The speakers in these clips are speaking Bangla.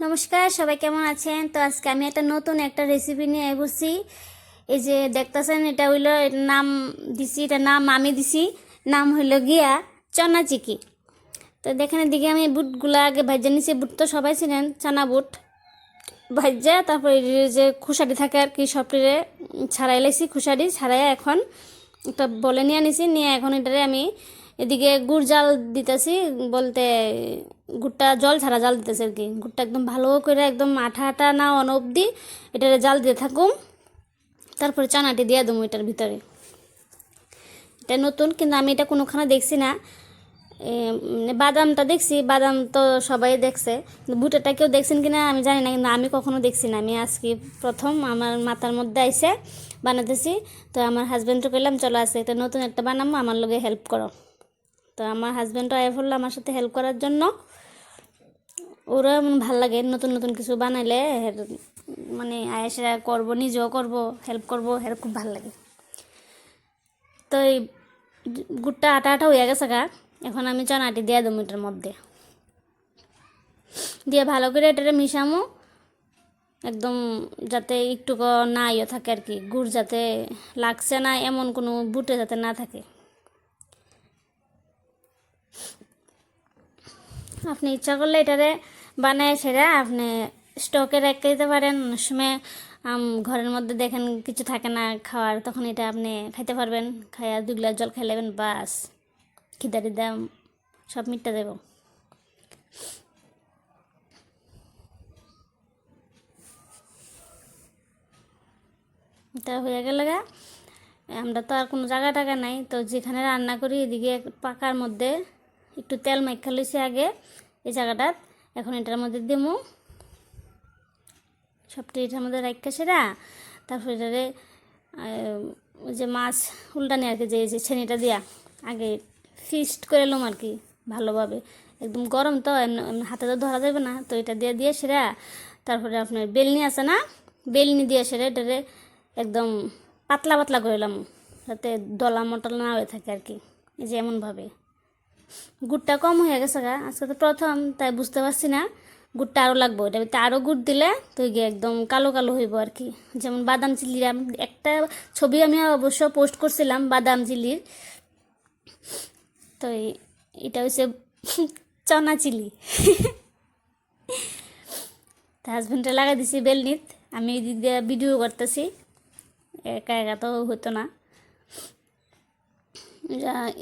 নমস্কার, সবাই কেমন আছেন? তো আজকে আমি একটা নতুন একটা রেসিপি নিয়ে বসছি এই যে দেখতেছেন, এটা হইল নাম দিছি এটা নাম আমি দিছি, নাম হইল গিয়া চনা চিকি। তো দেখেন দিকে আমি বুটগুলা আগে ভাজা নিছি, বুট তো সবাই ছিলেন চানা বুট। ভাজা তারপর যে খুশারি থাকে আর কি, সবটিরে ছাড়াই লাইছি খুশারি ছাড়াই এখন একটা বলে নিয়ে নিছি নিয়ে এখন এটারে আমি এদিকে গুড় জাল দিতেছি, বলতে গুড়টা জল ছাড়া জাল দিতেছে আর কি। গুড়টা একদম ভালো করে একদম আঠা আঠা না অন অবধি এটার জাল দিতে থাকুম। তারপরে চানাটি দিয়ে দেবো এটার ভিতরে। এটা নতুন, কিন্তু আমি এটা কোনোখানে দেখছি না। মানে বাদামটা দেখছি, বাদাম তো সবাই দেখছে। ভুটাটা কেউ দেখছেন কিনা আমি জানি না, কিন্তু আমি কখনো দেখছি না। আমি আজকে প্রথম আমার মাথার মধ্যে আইসে বানাতেছি। তো আমার হাজব্যান্ডকে কইলাম, চলো আছে এটা নতুন একটা বানাবো আমার লগে হেল্প করো। তো আমার হাজব্যান্ডও আয় পড়ল আমার সাথে হেল্প করার জন্য। ওরা এমন ভালো লাগে, নতুন নতুন কিছু বানাইলে মানে আয়েসা করব, নিজেও করব হেল্প করব এর খুব ভালো লাগে। তো এই গুড়টা আটা আটা হয়ে গেছে গা, এখন আমি চনাটি দিয়ে দেবো এটার মধ্যে। দিয়ে ভালো করে এটারে মিশামো, একদম যাতে একটু না ইয়ে থাকে আর কি, গুড় যাতে লাগছে না, এমন কোনো বুটে যাতে না থাকে। আপনি ইচ্ছা করলে এটারে বানায় সেরা আপনি স্টকে রেখে দিতে পারেন। অনেক সময় ঘরের মধ্যে দেখেন কিছু থাকে না খাওয়ার, তখন এটা আপনি খাইতে পারবেন। খাইয়া দু গ্লাস জল খাই নেবেন, বাস। খিদারি দাম সব মিটটা দেব। এটা হয়ে গেল গা। আমরা তো আর কোনো জায়গা টাকা নাই, তো যেখানে রান্না করি, এদিকে পাকার মধ্যে একটু তেল মাইখা লইছি আগে, এই জায়গাটাত এখন এটার মধ্যে দিমু। সবটি এটার মধ্যে রাখা সেরা। তারপরে এটারে ওই যে মাছ উল্টানি আর কি, যে যে ছেনিটা দিয়া আগে ফিস্ট করে এলাম আর কি, ভালোভাবে। একদম গরম তো, এমনি হাতে তো ধরা যাবে না। তো এটা দিয়ে দিয়ে সেরা। তারপরে আপনার বেলনি আছে না? বেলনি দিয়ে সেরা এটারে একদম পাতলা পাতলা করে এলাম যাতে দলা মটল না হয়ে থাকে আর কি, এই যে এমনভাবে। গুড়টা কম হয়ে গেছে গা। আজকে তো প্রথম, তাই বুঝতে পারছি না। গুড়টা আরও লাগবো, এটা আরও গুড় দিলে তো গিয়ে একদম কালো কালো হইব আর কি। যেমন বাদাম চিল্লির একটা ছবি আমি অবশ্য পোস্ট করছিলাম বাদাম চিল্লির। তো এটা হচ্ছে চনা চিলি। তা হাজব্যান্ডে লাগাই দিছি বেলনিত। আমি দিয়ে ভিডিও করতেছি। একা একা তো হতো না।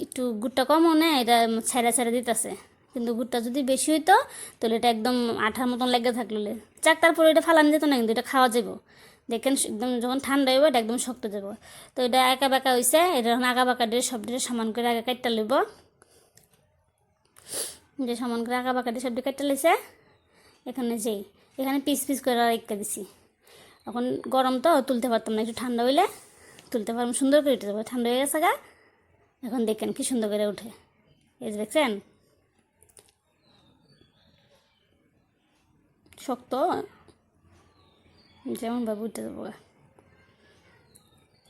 একটু গুড়টা কমও নেয় এটা ছেড়া ছেড়ে দিতেছে। কিন্তু গুড়টা যদি বেশি হইতো, তাহলে এটা একদম আঠার মতন লেগে থাকলে চাক তারপরে এটা ফালান যেত না, কিন্তু এটা খাওয়া যাব দেখেন একদম যখন ঠান্ডা হইব, এটা একদম শক্ত যাব তো এটা একা বাঁকা হয়েছে এটা এখন আঁকা বাঁকা দিয়ে সব দিয়ে সমান করে আগে কাটটা লইব। যে সমান করে আঁকা বাঁকা দিয়ে সব দিয়ে কাটটা লইছে, এখানে যেই, এখানে পিস পিস করে রেখে দিছি। এখন গরম তো, তুলতে পারতাম না, একটু ঠান্ডা হইলে তুলতে পারতাম সুন্দর করে ঠান্ডা হয়ে গেছে গা। এখন দেখেন কি সুন্দর করে উঠে। এই দেখছেন? শক্ত। যেমন ভাবে উঠে গা।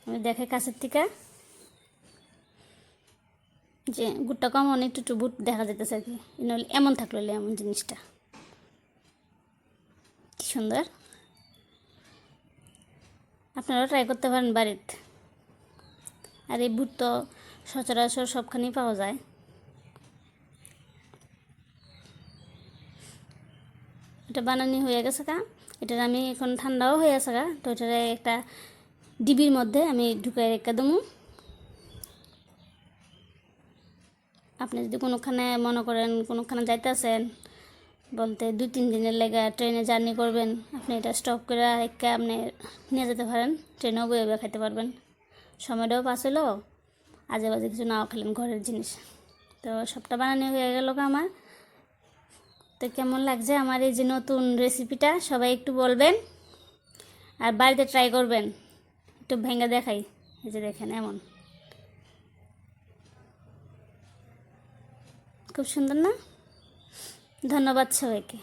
আমি দেখে কাছের থেকে। যে গুটটা কম, অনেক একটু বুট দেখা যেতেছে আর কি। এমন থাকল এমন জিনিসটা। কি সুন্দর। আপনারাও ট্রাই করতে পারেন বাড়িতে। আর এই বুট তো সচরাচর সবখানেই পাওয়া যায়। এটা বানানি হয়ে গেছে কা এটার আমি এখন ঠান্ডাও হয়ে গেছে গা। তো এটার একটা ডিবির মধ্যে আমি ঢুকাই রেখে দেবো। আপনি যদি কোনোখানে মনে করেন কোনোখানে যাইতেছেন, বলতে দুই তিন দিনের লেগে ট্রেনে জার্নি করবেন, আপনি এটা স্টপ করে রেখে আপনি নিয়ে যেতে পারেন। ট্রেনেও বয়ে খাইতে পারবেন। সময়টাও পাস হলো। আজে বাজে কিছু নাও খেলেন ঘরের জিনিস। তো সবটা বানানো হয়ে গেল আমার। তো কেমন লাগছে আমার এই যে নতুন রেসিপিটা সবাই একটু বলবেন আর বাড়িতে ট্রাই করবেন। একটু ভেঙে দেখাই। এই যে দেখেন এমন। খুব সুন্দর না? ধন্যবাদ সবাইকে।